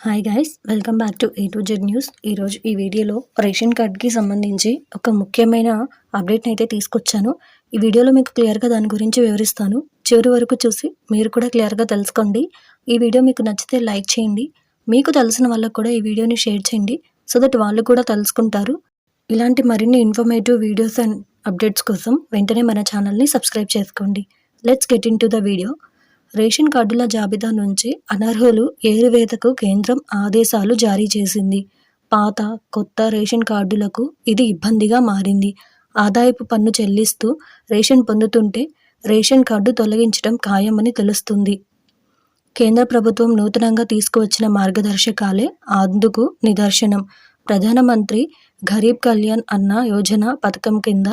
Hi guys welcome back to A to Z news ఈరోజు ఈ వీడియోలో రేషన్ కార్డ్కి సంబంధించి ఒక ముఖ్యమైన అప్డేట్ని అయితే తీసుకొచ్చాను. ఈ వీడియోలో మీకు క్లియర్గా దాని గురించి వివరిస్తాను. చివరి వరకు చూసి మీరు కూడా క్లియర్గా తెలుసుకోండి. ఈ వీడియో మీకు నచ్చితే లైక్ చేయండి. మీకు తెలిసిన వాళ్ళకు కూడా ఈ వీడియోని షేర్ చేయండి. సో దట్ వాళ్ళు కూడా తెలుసుకుంటారు. ఇలాంటి మరిన్ని ఇన్ఫర్మేటివ్ వీడియోస్ అండ్ అప్డేట్స్ కోసం వెంటనే మన ఛానల్ని సబ్స్క్రైబ్ చేసుకోండి. Let's get into the video ration కార్డుల జాబితా నుంచి అనర్హులు ఏరువేతకు కేంద్రం ఆదేశాలు జారీ చేసింది. పాత కొత్త రేషన్ కార్డులకు ఇది ఇబ్బందిగా మారింది. ఆదాయపు పన్ను చెల్లిస్తూ రేషన్ పొందుతుంటే రేషన్ కార్డు తొలగించడం ఖాయమని తెలుస్తుంది. కేంద్ర ప్రభుత్వం నూతనంగా తీసుకువచ్చిన మార్గదర్శకాలే అందుకు నిదర్శనం. ప్రధానమంత్రి గరీబ్ కళ్యాణ్ అన్న యోజన పథకం కింద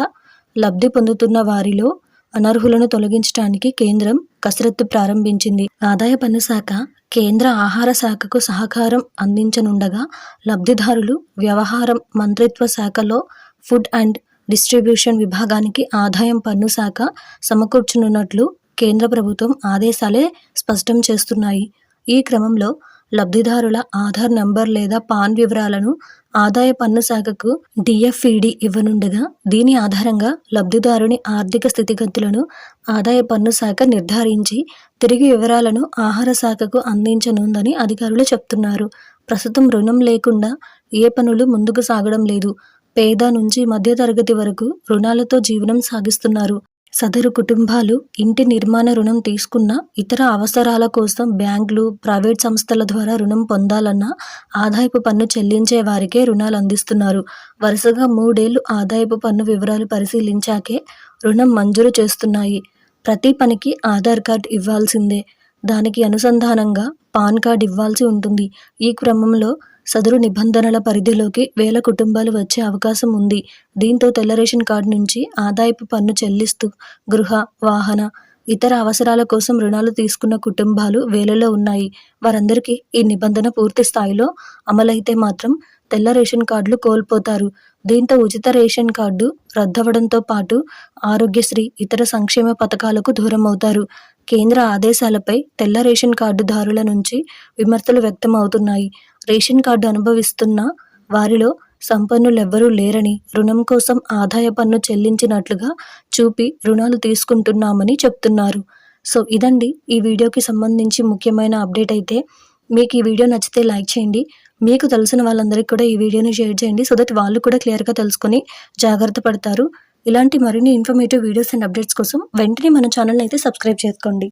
లబ్ధి పొందుతున్న వారిలో అనర్హులను తొలగించడానికి కేంద్రం కసరత్తు ప్రారంభించింది. ఆదాయ పన్ను శాఖ కేంద్ర ఆహార శాఖకు సహకారం అందించనుండగా లబ్ధిదారులు వ్యవహారం మంత్రిత్వ శాఖలో ఫుడ్ అండ్ డిస్ట్రిబ్యూషన్ విభాగానికి ఆదాయం పన్ను శాఖ సమకూర్చనున్నట్లు కేంద్ర ప్రభుత్వం ఆదేశాలే స్పష్టం చేస్తున్నాయి. ఈ క్రమంలో లబ్ధిదారుల ఆధార్ నంబర్ లేదా పాన్ వివరాలను ఆదాయ పన్ను శాఖకు డిఎఫ్ఈడి ఇవ్వనుండగా దీని ఆధారంగా లబ్ధిదారుని ఆర్థిక స్థితిగతులను ఆదాయ పన్ను శాఖ నిర్ధారించి తిరిగి వివరాలను ఆహార శాఖకు అందించనుందని అధికారులు చెప్తున్నారు. ప్రస్తుతం రుణం లేకుండా ఏ పనులు ముందుకు సాగడం లేదు. పేద నుంచి మధ్యతరగతి వరకు రుణాలతో జీవనం సాగిస్తున్నారు. సదరు కుటుంబాలు ఇంటి నిర్మాణ రుణం తీసుకున్న ఇతర అవసరాల కోసం బ్యాంకులు ప్రైవేట్ సంస్థల ద్వారా రుణం పొందాలన్నా ఆదాయపు పన్ను చెల్లించే వారికే రుణాలు అందిస్తున్నారు. వరుసగా మూడేళ్ళు ఆదాయపు పన్ను వివరాలు పరిశీలించాకే రుణం మంజూరు చేస్తున్నాయి. ప్రతి పనికి ఆధార్ కార్డ్ ఇవ్వాల్సిందే. దానికి అనుసంధానంగా పాన్ కార్డ్ ఇవ్వాల్సి ఉంటుంది. ఈ క్రమంలో సదరు నిబంధనల పరిధిలోకి వేల కుటుంబాలు వచ్చే అవకాశం ఉంది. దీంతో తెల్ల రేషన్ కార్డు నుంచి ఆదాయపు పన్ను చెల్లిస్తూ గృహ వాహన ఇతర అవసరాల కోసం రుణాలు తీసుకున్న కుటుంబాలు వేలలో ఉన్నాయి. వారందరికీ ఈ నిబంధన పూర్తి స్థాయిలో అమలైతే మాత్రం తెల్ల రేషన్ కార్డులు కోల్పోతారు. దీంతో ఉచిత రేషన్ కార్డు రద్దవడంతో పాటు ఆరోగ్యశ్రీ ఇతర సంక్షేమ పథకాలకు దూరం అవుతారు కేంద్ర ఆదేశాలపై తెల్ల రేషన్ కార్డుదారుల నుంచి విమర్శలు వ్యక్తమవుతున్నాయి. రేషన్ కార్డు అనుభవిస్తున్న వారిలో సంపన్నులెవ్వరూ లేరని రుణం కోసం ఆదాయ పన్ను చెల్లించినట్లుగా చూపి రుణాలు తీసుకుంటున్నామని చెప్తున్నారు. సో ఇదండి ఈ వీడియోకి సంబంధించి ముఖ్యమైన అప్డేట్ అయితే. మీకు ఈ వీడియో నచ్చితే లైక్ చేయండి. మీకు తెలిసిన వాళ్ళందరికీ కూడా ఈ వీడియోని షేర్ చేయండి సో దట్ వాళ్ళు కూడా క్లియర్గా తెలుసుకొని జాగ్రత్త పడతారు. ఇలాంటి మరిన్ని ఇన్ఫర్మేటివ్ వీడియోస్ అండ్ అప్డేట్స్ కోసం వెంటనే మన ఛానల్ అయితే సబ్స్క్రైబ్ చేసుకోండి.